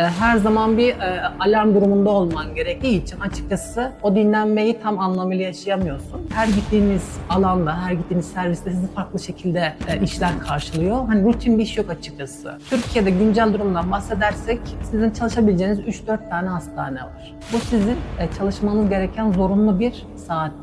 e, her zaman bir e, alarm durumunda olman gerektiği için açıkçası o dinlenmeyi tam anlamıyla yaşayamıyorsun. Her gittiğiniz alanda, her gittiğiniz serviste sizi farklı şekilde e, işler karşılıyor. Hani rutin bir iş yok açıkçası. Türkiye'de güncel durumdan bahsedersek sizin çalışabileceğiniz 3-4 tane hastane var. Bu sizin e, çalışmanız gereken zorunlu bir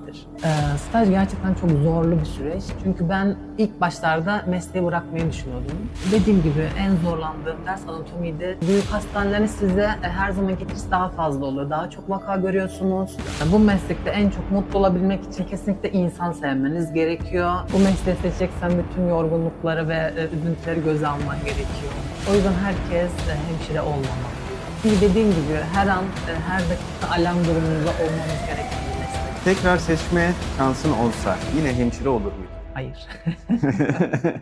saattir. E, staj gerçekten çok zorlu bir süreç. Çünkü ben ilk başlarda mesleği bırakmayı düşünüyordum. Dediğim gibi en zorlandığım ders anatomiydi. Büyük hastanelerin size e, her zaman getirisi daha fazla oluyor. Daha çok vaka görüyorsunuz. E, Bu meslekte en çok mutlu olabilmek için kesinlikle insan sevmeniz gerekiyor. Bu mesleği seçeceksen bütün yorgunlukları ve e, üzüntüleri göze alman gerekiyor. O yüzden herkes hemşire olmamalı. Çünkü dediğim gibi her an, her dakika alarm durumunda olmamız meslek. Tekrar seçme şansın olsa yine hemşire olur muydun? Hayır.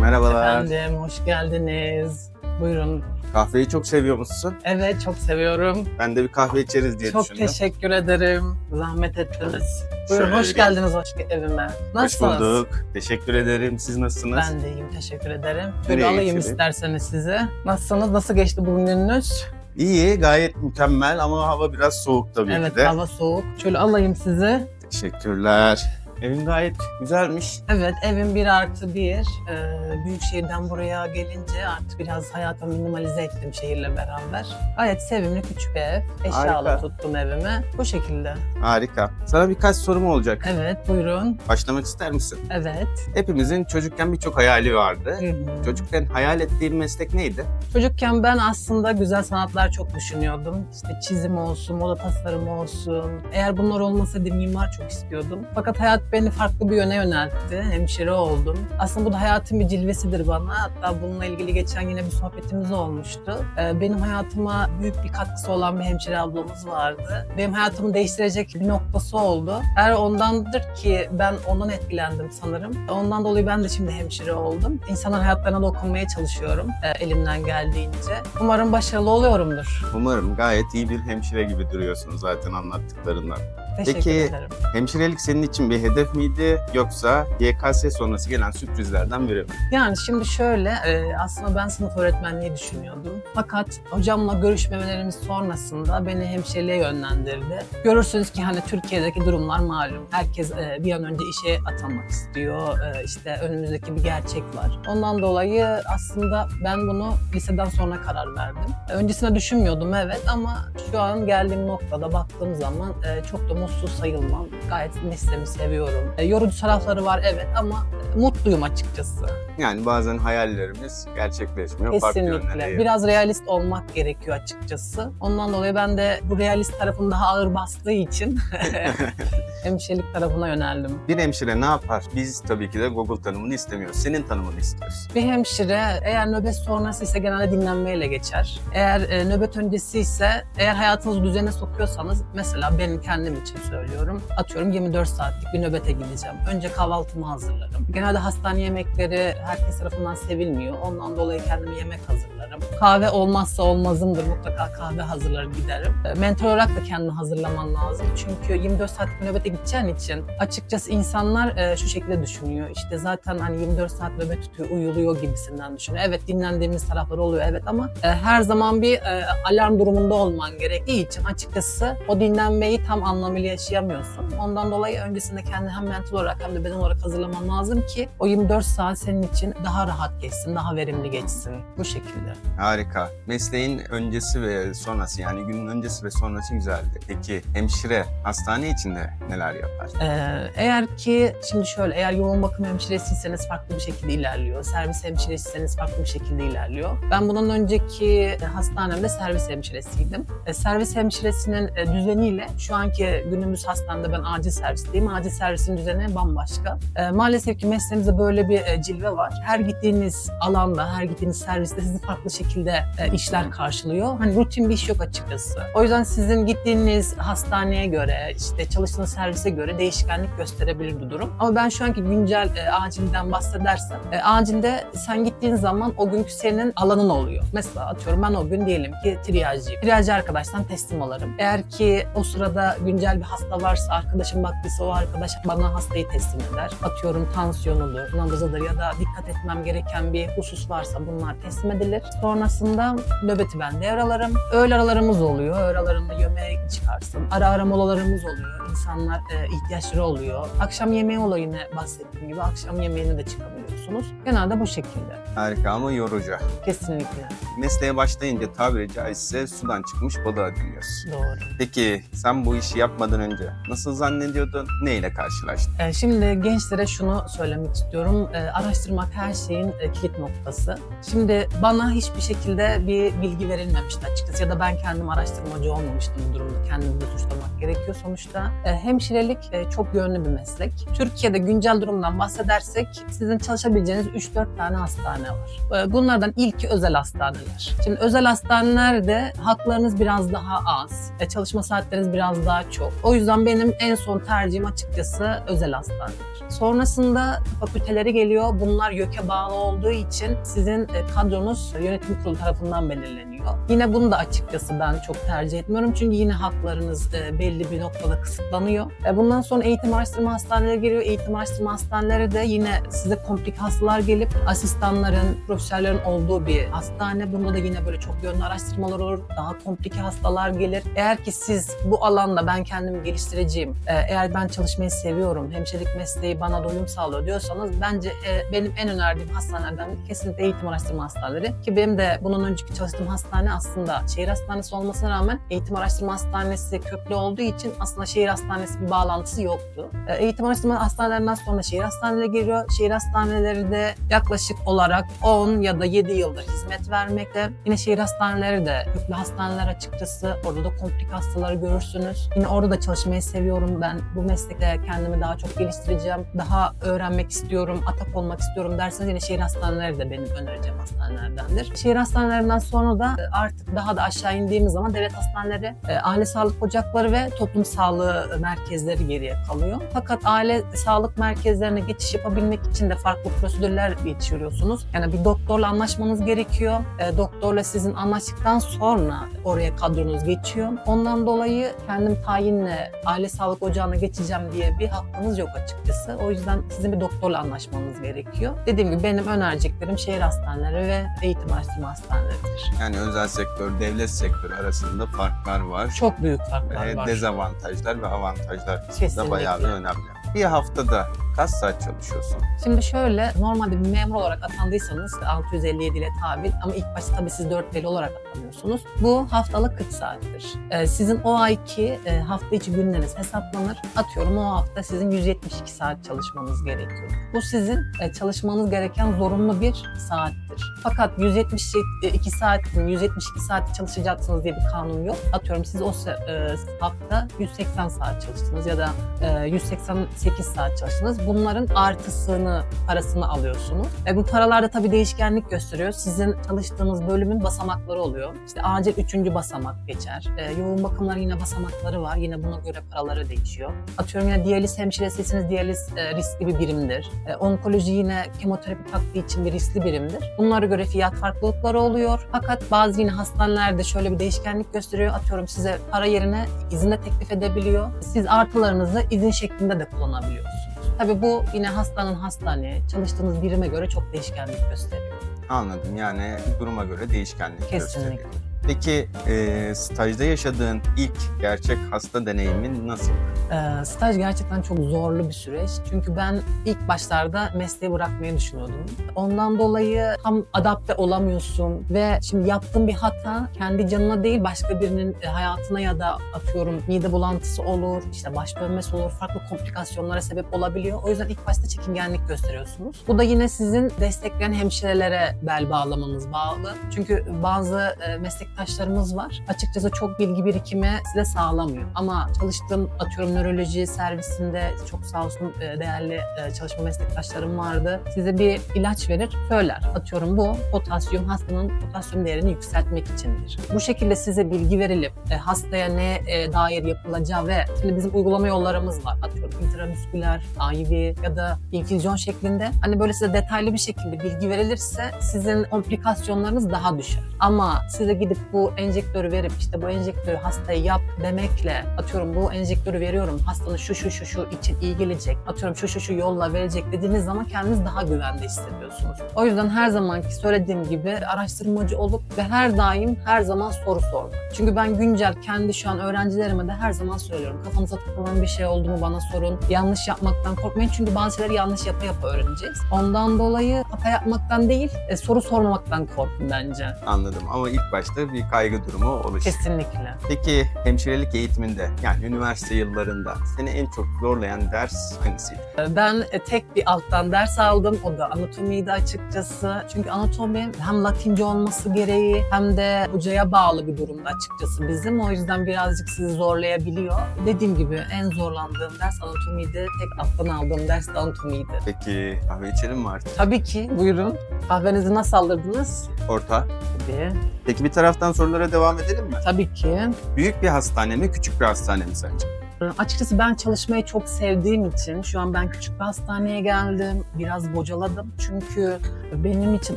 Merhabalar. Efendim, hoş geldiniz. Buyurun. Kahveyi çok seviyor musun? Evet, çok seviyorum. Ben de bir kahve içeriz diye çok düşündüm. teşekkür ederim. Zahmet ettiniz. Buyurun, Şöyle hoş bir- geldiniz hoş evime. Hoş Nasılsınız? bulduk. Teşekkür ederim. Siz nasılsınız? Ben de iyiyim, teşekkür ederim. Böyle Nereye alayım geçelim? isterseniz sizi. Nasılsınız? Nasıl geçti bugün gününüz? İyi, gayet mükemmel ama hava biraz soğuk tabii evet, ki de. hava soğuk. Şöyle alayım sizi. Teşekkürler. Evin gayet güzelmiş. Evet, evim bir artı bir. Ee, büyük şehirden buraya gelince artık biraz hayatımı minimalize ettim şehirle beraber. Gayet sevimli küçük bir ev. Eşyalı Harika. tuttum evimi. Bu şekilde. Harika. Sana birkaç sorum olacak. Evet, buyurun. Başlamak ister misin? Evet. Hepimizin çocukken birçok hayali vardı. Hı hı. Çocukken hayal ettiğin meslek neydi? Çocukken ben aslında güzel sanatlar çok düşünüyordum. İşte çizim olsun, moda tasarımı olsun. Eğer bunlar olmasaydı mimar çok istiyordum. Fakat hayat beni farklı bir yöne yöneltti. Hemşire oldum. Aslında bu da hayatın bir cilvesidir bana. Hatta bununla ilgili geçen yine bir sohbetimiz olmuştu. Ee, Benim hayatıma büyük bir katkısı olan bir hemşire ablamız vardı. Benim hayatımı değiştirecek bir noktası oldu. Eğer ondandır ki ben ondan etkilendim sanırım. Ondan dolayı ben de şimdi hemşire oldum. İnsanların hayatlarına dokunmaya çalışıyorum e, elimden geldiğince. Umarım başarılı oluyorumdur. Umarım gayet iyi bir hemşire gibi duruyorsun zaten anlattıklarından. Teşekkür Peki, ederim. Hemşirelik senin için bir hedef miydi yoksa YKS sonrası gelen sürprizlerden biri mi? Yani şimdi şöyle, e, aslında ben sınıf öğretmenliği düşünüyordum. Fakat hocamla görüşmemelerimiz sonrasında beni hemşireliğe yönlendirdi. Görürsünüz ki hani Türkiye'deki durumlar malum. Herkes e, bir an önce işe atanmak istiyor. E, işte önümüzdeki bir gerçek var. Ondan dolayı aslında ben bunu liseden sonra karar verdim. Öncesinde düşünmüyordum evet ama şu an geldiğim noktada baktığım zaman çok da mutsuz sayılmam. Gayet mesleğimi seviyorum. E, yorucu tarafları var evet ama mutluyum açıkçası. Yani bazen hayallerimiz gerçekleşmiyor. Kesinlikle. Biraz realist olmak gerekiyor açıkçası. Ondan dolayı ben de bu realist tarafım daha ağır bastığı için hemşirelik tarafına yöneldim. Bir hemşire ne yapar? Biz tabii ki de Google tanımını istemiyoruz. Senin tanımını istiyoruz. Bir hemşire eğer nöbet sonrası ise genelde dinlenmeyle geçer. Eğer e, nöbet öncesi ise eğer hayatınızı düzene sokuyorsanız mesela benim kendim için söylüyorum. Atıyorum 24 saatlik bir nöbete gideceğim. Önce kahvaltımı hazırlarım. Genelde hastane yemekleri herkes tarafından sevilmiyor. Ondan dolayı kendime yemek hazırlarım. Kahve olmazsa olmazımdır. Mutlaka kahve hazırlar giderim. E, Mental olarak da kendini hazırlaman lazım. Çünkü 24 saatlik nöbete gideceğin için açıkçası insanlar e, şu şekilde düşünüyor. İşte zaten hani 24 saat nöbet tutuyor, uyuluyor gibisinden düşünüyor. Evet dinlendiğimiz tarafları oluyor evet ama e, her zaman bir e, alarm durumunda olman gerektiği için açıkçası o dinlenmeyi tam anlamıyla yaşayamıyorsun. Ondan dolayı öncesinde kendini hem mental olarak hem de beden olarak hazırlaman lazım ki o 24 saat senin için daha rahat geçsin, daha verimli geçsin. Bu şekilde. Harika. Mesleğin öncesi ve sonrası yani günün öncesi ve sonrası güzeldi. Peki hemşire hastane içinde neler yapar? Ee, eğer ki şimdi şöyle eğer yoğun bakım hemşiresiyseniz farklı bir şekilde ilerliyor. Servis hemşiresiyseniz farklı bir şekilde ilerliyor. Ben bundan önceki hastanemde servis hemşiresiydim. E, servis hemşiresinin e, düzeniyle şu anki günümüz hastanede ben acil servisteyim. Acil servis servisin düzeni bambaşka. E, maalesef ki mesleğimizde böyle bir e, cilve var. Her gittiğiniz alanda, her gittiğiniz serviste sizi farklı şekilde e, işler karşılıyor. Hani rutin bir iş yok açıkçası. O yüzden sizin gittiğiniz hastaneye göre, işte çalıştığınız servise göre değişkenlik gösterebilir bu durum. Ama ben şu anki güncel e, acilden bahsedersem, e, acilde sen gittiğin zaman o günkü senin alanın oluyor. Mesela atıyorum ben o gün diyelim ki triyajcıyım. Triyajcı arkadaştan teslim alırım. Eğer ki o sırada güncel bir hasta varsa arkadaşım baktıysa o arkadaş bana hastayı teslim eder. Atıyorum tansiyonudur, nabızıdır ya da dikkat etmem gereken bir husus varsa bunlar teslim edilir. Sonrasında nöbeti ben devralırım. Öğle aralarımız oluyor. Öğle aralarında yemeğe çıkarsın. Ara ara molalarımız oluyor. İnsanlar e, ihtiyaçları oluyor. Akşam yemeği olayını bahsettiğim gibi akşam yemeğine de çıkabiliyorsunuz. Genelde bu şekilde. Harika ama yorucu. Kesinlikle. Mesleğe başlayınca tabiri caizse sudan çıkmış balığa dönüyorsun. Doğru. Peki sen bu işi yapmadan önce nasıl zannediyordun? Ne ile karşılaştın? E, Şimdi gençlere şunu söylemek istiyorum. E, Araştırmak her şeyin e, kilit noktası. Şimdi bana hiçbir şekilde bir bilgi verilmemişti açıkçası ya da ben kendim araştırmacı olmamıştım bu durumda. Kendimi de suçlamak gerekiyor sonuçta. E, Hemşirelik e, çok yönlü bir meslek. Türkiye'de güncel durumdan bahsedersek sizin çalışabileceğiniz 3-4 tane hastane var. E, Bunlardan ilki özel hastaneler. Şimdi özel hastanelerde haklarınız biraz daha az, çalışma saatleriniz biraz daha çok. O yüzden benim en son tercihim açıkçası özel hastaneler. Sonrasında fakülteleri geliyor. Bunlar YÖK'e bağlı olduğu için sizin kadronuz yönetim kurulu tarafından belirleniyor. Yine bunu da açıkçası ben çok tercih etmiyorum. Çünkü yine haklarınız e, belli bir noktada kısıtlanıyor. E, Bundan sonra eğitim araştırma hastaneleri geliyor. Eğitim araştırma hastaneleri de yine size komplik hastalar gelip asistanların, profesörlerin olduğu bir hastane. Bunda da yine böyle çok yönlü araştırmalar olur. Daha komplike hastalar gelir. Eğer ki siz bu alanda ben kendimi geliştireceğim, e, eğer ben çalışmayı seviyorum, hemşirelik mesleği bana doyum sağlıyor diyorsanız bence benim en önerdiğim hastanelerden kesinlikle eğitim araştırma hastaneleri. Ki benim de bunun önceki çalıştığım hastane aslında şehir hastanesi olmasına rağmen eğitim araştırma hastanesi köklü olduğu için aslında şehir hastanesi bir bağlantısı yoktu. E, Eğitim araştırma hastanelerinden sonra şehir hastaneleri geliyor. Şehir hastaneleri de yaklaşık olarak 10 ya da 7 yıldır hizmet vermekte. Yine şehir hastaneleri de köklü hastaneler açıkçası. Orada da komplik hastaları görürsünüz. Yine orada da çalışmayı seviyorum ben. Bu meslekte kendimi daha çok geliştireceğim. Daha öğrenmek istiyorum, atak olmak istiyorum derseniz yine şehir hastaneleri de benim önereceğim hastanelerdendir. Şehir hastanelerinden sonra da artık daha da aşağı indiğimiz zaman devlet hastaneleri, e, aile sağlık ocakları ve toplum sağlığı merkezleri geriye kalıyor. Fakat aile sağlık merkezlerine geçiş yapabilmek için de farklı prosedürler geçiriyorsunuz. Yani bir doktorla anlaşmanız gerekiyor. E, doktorla sizin anlaştıktan sonra oraya kadronuz geçiyor. Ondan dolayı kendim tayinle aile sağlık ocağına geçeceğim diye bir hakkınız yok açıkçası. O yüzden sizin bir doktorla anlaşmanız gerekiyor. Dediğim gibi benim önereceklerim şehir hastaneleri ve eğitim araştırma hastaneleridir. Yani özel sektör, devlet sektörü arasında farklar var. Çok büyük farklar Ve var. dezavantajlar ve avantajlar da bayağı bir önemli. Bir haftada kaç saat çalışıyorsun? Şimdi şöyle normalde bir memur olarak atandıysanız 657 ile tabi ama ilk başta tabii siz 4 deli olarak atanıyorsunuz. Bu haftalık 40 saattir. Ee, sizin o ayki e, hafta içi günleriniz hesaplanır. Atıyorum o hafta sizin 172 saat çalışmanız gerekiyor. Bu sizin e, çalışmanız gereken zorunlu bir saattir. Fakat 172 saat, 172 saat çalışacaksınız diye bir kanun yok. Atıyorum siz o e, hafta 180 saat çalıştınız ya da e, 188 saat çalıştınız. Bunların artısını, parasını alıyorsunuz. E, bu paralarda tabii değişkenlik gösteriyor. Sizin çalıştığınız bölümün basamakları oluyor. İşte acil üçüncü basamak geçer. E, yoğun bakımların yine basamakları var. Yine buna göre paraları değişiyor. Atıyorum yine diyaliz hemşiresiyseniz diyaliz e, riskli bir birimdir. E, onkoloji yine kemoterapi taktiği için bir riskli birimdir. Bunlara göre fiyat farklılıkları oluyor. Fakat bazı yine hastanelerde şöyle bir değişkenlik gösteriyor. Atıyorum size para yerine izin de teklif edebiliyor. Siz artılarınızı izin şeklinde de kullanabiliyorsunuz. Tabii bu yine hastanın hastaneye, çalıştığınız birime göre çok değişkenlik gösteriyor. Anladım yani duruma göre değişkenlik Kesinlikle. gösteriyor. Peki e, stajda yaşadığın ilk gerçek hasta deneyimin nasıl? Ee, staj gerçekten çok zorlu bir süreç. Çünkü ben ilk başlarda mesleği bırakmayı düşünüyordum. Ondan dolayı tam adapte olamıyorsun ve şimdi yaptığın bir hata kendi canına değil başka birinin e, hayatına ya da atıyorum mide bulantısı olur, işte baş dönmesi olur, farklı komplikasyonlara sebep olabiliyor. O yüzden ilk başta çekingenlik gösteriyorsunuz. Bu da yine sizin destekleyen hemşirelere bel bağlamanız bağlı. Çünkü bazı e, meslektaşlarım meslektaşlarımız var. Açıkçası çok bilgi birikimi size sağlamıyor. Ama çalıştığım atıyorum nöroloji servisinde çok sağ olsun e, değerli e, çalışma meslektaşlarım vardı. Size bir ilaç verir, söyler. Atıyorum bu potasyum hastanın potasyum değerini yükseltmek içindir. Bu şekilde size bilgi verilip e, hastaya ne dair yapılacağı ve şimdi bizim uygulama yollarımız var. Atıyorum intramüsküler, IV ya da infüzyon şeklinde. Hani böyle size detaylı bir şekilde bilgi verilirse sizin komplikasyonlarınız daha düşer. Ama size gidip bu enjektörü verip işte bu enjektörü hastaya yap demekle atıyorum bu enjektörü veriyorum hastanın şu şu şu şu için iyi gelecek. Atıyorum şu şu şu yolla verecek dediğiniz zaman kendiniz daha güvende hissediyorsunuz. O yüzden her zamanki söylediğim gibi araştırmacı olup ve her daim her zaman soru sormak. Çünkü ben güncel kendi şu an öğrencilerime de her zaman söylüyorum. Kafanıza takılan bir şey oldu mu bana sorun. Yanlış yapmaktan korkmayın çünkü bazı şeyleri yanlış yapa yapa öğreneceğiz. Ondan dolayı hata yapmaktan değil, e, soru sormamaktan korkun bence. Anladım ama ilk başta bir kaygı durumu oluştu. Kesinlikle. Peki hemşirelik eğitiminde yani üniversite yıllarında seni en çok zorlayan ders hangisiydi? Ben e, tek bir alttan ders aldım. O da anatomiydi açıkçası. Çünkü anatomi hem Latince olması gereği hem de hocaya bağlı bir durumda açıkçası bizim. O yüzden birazcık sizi zorlayabiliyor. Dediğim gibi en zorlandığım ders anatomiydi. Tek alttan aldığım ders de anatomiydi. Peki kahve içelim mi artık? Tabii ki. Buyurun. Kahvenizi nasıl aldırdınız? Orta. Tabii. Peki bir taraftan sorulara devam edelim mi? Tabii ki. Büyük bir hastane mi küçük bir hastane mi sence? Açıkçası ben çalışmayı çok sevdiğim için şu an ben küçük bir hastaneye geldim. Biraz bocaladım. Çünkü benim için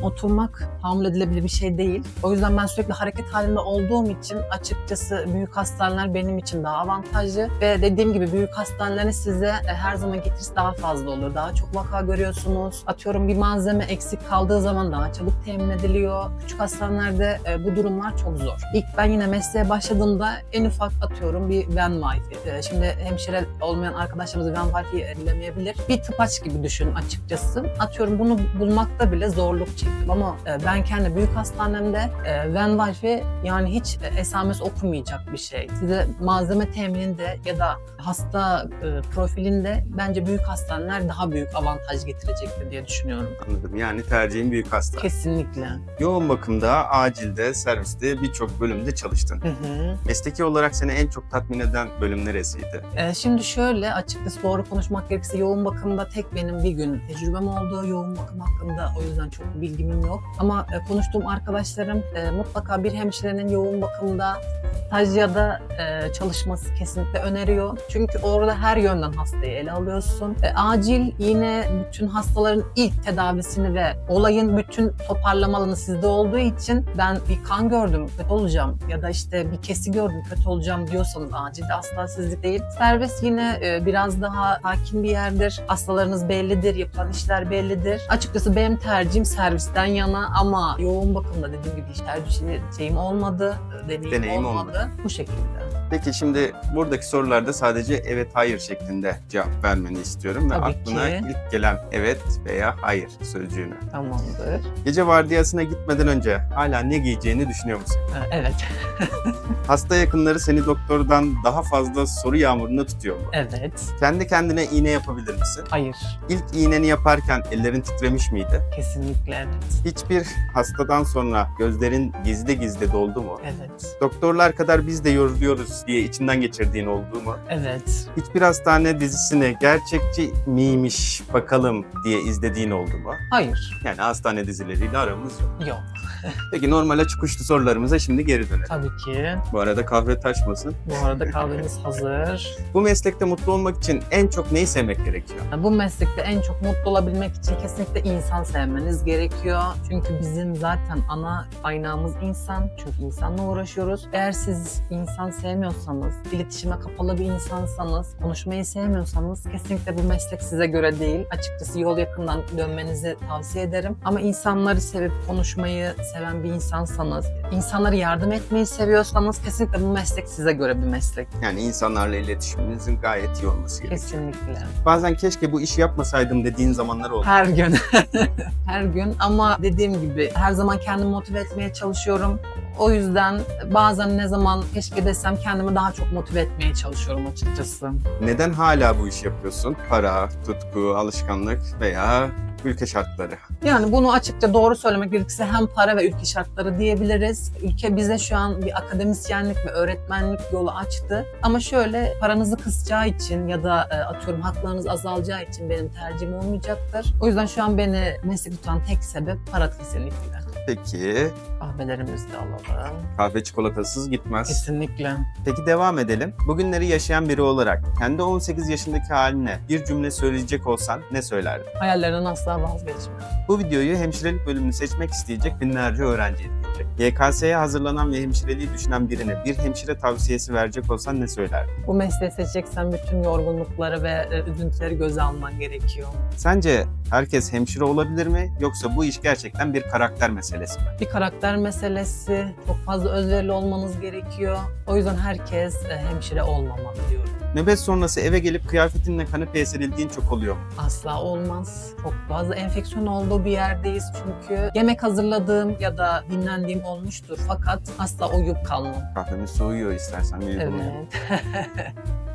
oturmak tahammül edilebilir bir şey değil. O yüzden ben sürekli hareket halinde olduğum için açıkçası büyük hastaneler benim için daha avantajlı. Ve dediğim gibi büyük hastanelerin size e, her zaman getirisi daha fazla olur. Daha çok vaka görüyorsunuz. Atıyorum bir malzeme eksik kaldığı zaman daha çabuk temin ediliyor. Küçük hastanelerde e, bu durumlar çok zor. İlk ben yine mesleğe başladığımda en ufak atıyorum bir van wifi. Şimdi hemşire olmayan arkadaşlarımız van wifi bilemeyebilir. Bir tıpaç gibi düşünün açıkçası. Atıyorum bunu bulmakta bile zorluk çektim ama e, ben kendi büyük hastanemde wifi yani hiç esames okumayacak bir şey. Size malzeme temininde ya da hasta e, profilinde bence büyük hastaneler daha büyük avantaj getirecektir diye düşünüyorum. Anladım. Yani tercihin büyük hastane. Kesinlikle. Yoğun bakımda, acilde, serviste birçok bölümde çalıştın. Hı hı. Mesleki olarak seni en çok tatmin eden bölüm neresiydi? Ee, şimdi şöyle açıkçası doğru konuşmak gerekirse yoğun bakımda tek benim bir gün tecrübem oldu. Yoğun bakım hakkında o yüzden çok bilgim yok. Ama e, konuştuğum arkadaşlarım e, mutlaka bir hemşirenin yoğun bakımda staj e, çalışması kesinlikle öneriyor. Çünkü orada her yönden hastayı ele alıyorsun. E, acil yine bütün hastaların ilk tedavisini ve olayın bütün toparlama sizde olduğu için ben bir kan gördüm kötü olacağım ya da işte bir kesi gördüm kötü olacağım diyorsanız acilde asla sizlik değil. Servis yine e, biraz daha sakin bir yerdir. Hastalarınız bellidir, yapılan işler bellidir. Açıkçası benim tercihim servisten yana ama yoğun bakımda dediğim gibi hiç tercih şeyim olmadı, e, deneyim, Deneyim olmadı. olmadı. Bu şekilde. Peki şimdi buradaki sorularda sadece evet hayır şeklinde cevap vermeni istiyorum ve Tabii aklına ki. ilk gelen evet veya hayır sözcüğünü. Tamamdır. Gece vardiyasına gitmeden önce hala ne giyeceğini düşünüyor musun? Evet, Hasta yakınları seni doktordan daha fazla soru yağmuruna tutuyor mu? evet. Kendi kendine iğne yapabilir misin? Hayır, İlk iğneni yaparken ellerin titremiş miydi? kesinlikle evet. Hiçbir hastadan sonra gözlerin gizli gizli doldu mu? Evet, Doktorlar kadar biz de yoruluyoruz diye içinden geçirdiğin oldu mu? evet. Hiçbir hastane dizisini gerçekçi miymiş bakalım diye izlediğin oldu mu? Hayır, Yani hastane dizileriyle aramız yok. yok. Peki normal açık uçlu sorularımıza şimdi geri dönelim. Tabii ki. Bu arada kahve taşmasın. Bu arada kahvemiz hazır. Bu meslekte mutlu olmak için en çok neyi sevmek gerekiyor? Bu meslekte en çok mutlu olabilmek için kesinlikle insan sevmeniz gerekiyor. Çünkü bizim zaten ana kaynağımız insan. Çünkü insanla uğraşıyoruz. Eğer siz insan sevmiyorsanız, iletişime kapalı bir insansanız, konuşmayı sevmiyorsanız kesinlikle bu meslek size göre değil. Açıkçası yol yakından dönmenizi tavsiye ederim. Ama insanları sevip konuşmayı seven bir insansanız, insanlara yardım etmeyi seviyorsanız kesinlikle bu meslek size göre bir meslek. Yani insanlarla iletişiminizin gayet iyi olması gerekiyor. Kesinlikle. Bazen keşke bu işi yapmasaydım dediğin zamanlar oldu. Her gün. her gün ama dediğim gibi her zaman kendimi motive etmeye çalışıyorum. O yüzden bazen ne zaman keşke desem kendimi daha çok motive etmeye çalışıyorum açıkçası. Neden hala bu işi yapıyorsun? Para, tutku, alışkanlık veya ülke şartları. Yani bunu açıkça doğru söylemek gerekirse hem para ve ülke şartları diyebiliriz. Ülke bize şu an bir akademisyenlik ve öğretmenlik yolu açtı. Ama şöyle paranızı kısacağı için ya da e, atıyorum haklarınız azalacağı için benim tercihim olmayacaktır. O yüzden şu an beni meslek tutan tek sebep para kesinlikle. Peki Kahvelerimizi de alalım. kahve çikolatasız gitmez. Kesinlikle. Peki devam edelim. Bugünleri yaşayan biri olarak kendi 18 yaşındaki haline bir cümle söyleyecek olsan ne söylerdin? Hayallerinden asla vazgeçme. Bu videoyu hemşirelik bölümünü seçmek isteyecek binlerce öğrenci izleyecek. YKS'ye hazırlanan ve hemşireliği düşünen birine bir hemşire tavsiyesi verecek olsan ne söylerdin? Bu mesleği seçeceksen bütün yorgunlukları ve e, üzüntüleri göze alman gerekiyor. Sence herkes hemşire olabilir mi yoksa bu iş gerçekten bir karakter meselesi mi? Bir karakter meselesi, çok fazla özverili olmanız gerekiyor. O yüzden herkes e, hemşire olmamalı diyorum. Nöbet sonrası eve gelip kıyafetinle kanepeye serildiğin çok oluyor mu? Asla olmaz. Çok fazla enfeksiyon olduğu bir yerdeyiz çünkü yemek hazırladığım ya da dinlendiğim olmuştur fakat asla uyuyup kalmam. Kahvemiz soğuyor istersen. Evet.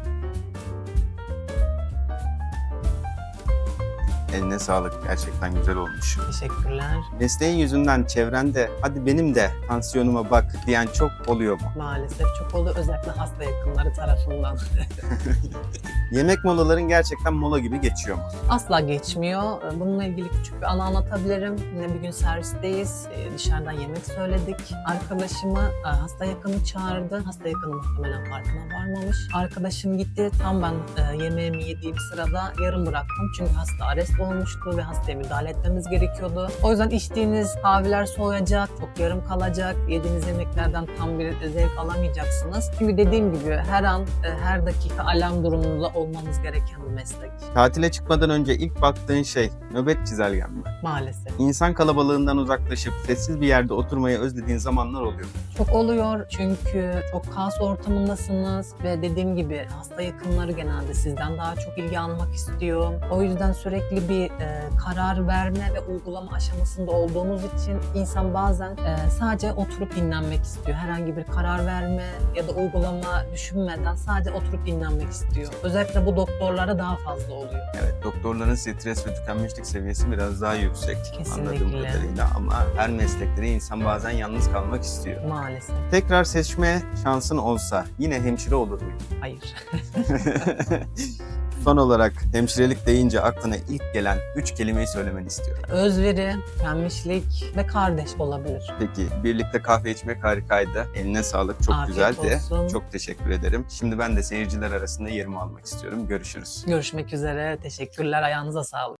Eline sağlık gerçekten güzel olmuş. Teşekkürler. Mesleğin yüzünden çevrende hadi benim de tansiyonuma bak diyen çok oluyor mu? Maalesef çok oluyor özellikle hasta yakınları tarafından. Yemek molaların gerçekten mola gibi geçiyor mu? Asla geçmiyor. Bununla ilgili küçük bir anı anlatabilirim. Yine bir gün servisteyiz. Ee, Dışarıdan yemek söyledik. Arkadaşımı e, hasta yakını çağırdı. Hasta yakını muhtemelen farkına varmamış. Arkadaşım gitti. Tam ben e, yemeğimi yediğim sırada yarım bıraktım. Çünkü hasta arrest olmuştu ve hastaya müdahale etmemiz gerekiyordu. O yüzden içtiğiniz kahveler soğuyacak, çok yarım kalacak. Yediğiniz yemeklerden tam bir zevk alamayacaksınız. Çünkü dediğim gibi her an, e, her dakika alarm durumunda olmanız gereken bir meslek. Tatile çıkmadan önce ilk baktığın şey nöbet çizelgen mi? Maalesef. İnsan kalabalığından uzaklaşıp sessiz bir yerde oturmayı özlediğin zamanlar oluyor mu? Çok oluyor çünkü çok kaos ortamındasınız ve dediğim gibi hasta yakınları genelde sizden daha çok ilgi almak istiyor. O yüzden sürekli bir e, karar verme ve uygulama aşamasında olduğunuz için insan bazen e, sadece oturup dinlenmek istiyor. Herhangi bir karar verme ya da uygulama düşünmeden sadece oturup dinlenmek istiyor. Özellikle bu doktorlara daha fazla oluyor. Evet, doktorların stres ve tükenmişlik seviyesi biraz daha yüksek anladığım Kesinlikle. kadarıyla ama her meslekte insan bazen yalnız kalmak istiyor. Maalesef. Tekrar seçme şansın olsa yine hemşire olur muydun? Hayır. Son olarak hemşirelik deyince aklına ilk gelen üç kelimeyi söylemeni istiyorum. Özveri, tükenmişlik ve kardeş olabilir. Peki birlikte kahve içmek harikaydı. Eline sağlık çok Afiyet güzeldi. olsun. Çok teşekkür ederim. Şimdi ben de seyirciler arasında yerimi almak istiyorum. Görüşürüz. Görüşmek üzere. Teşekkürler. Ayağınıza sağlık.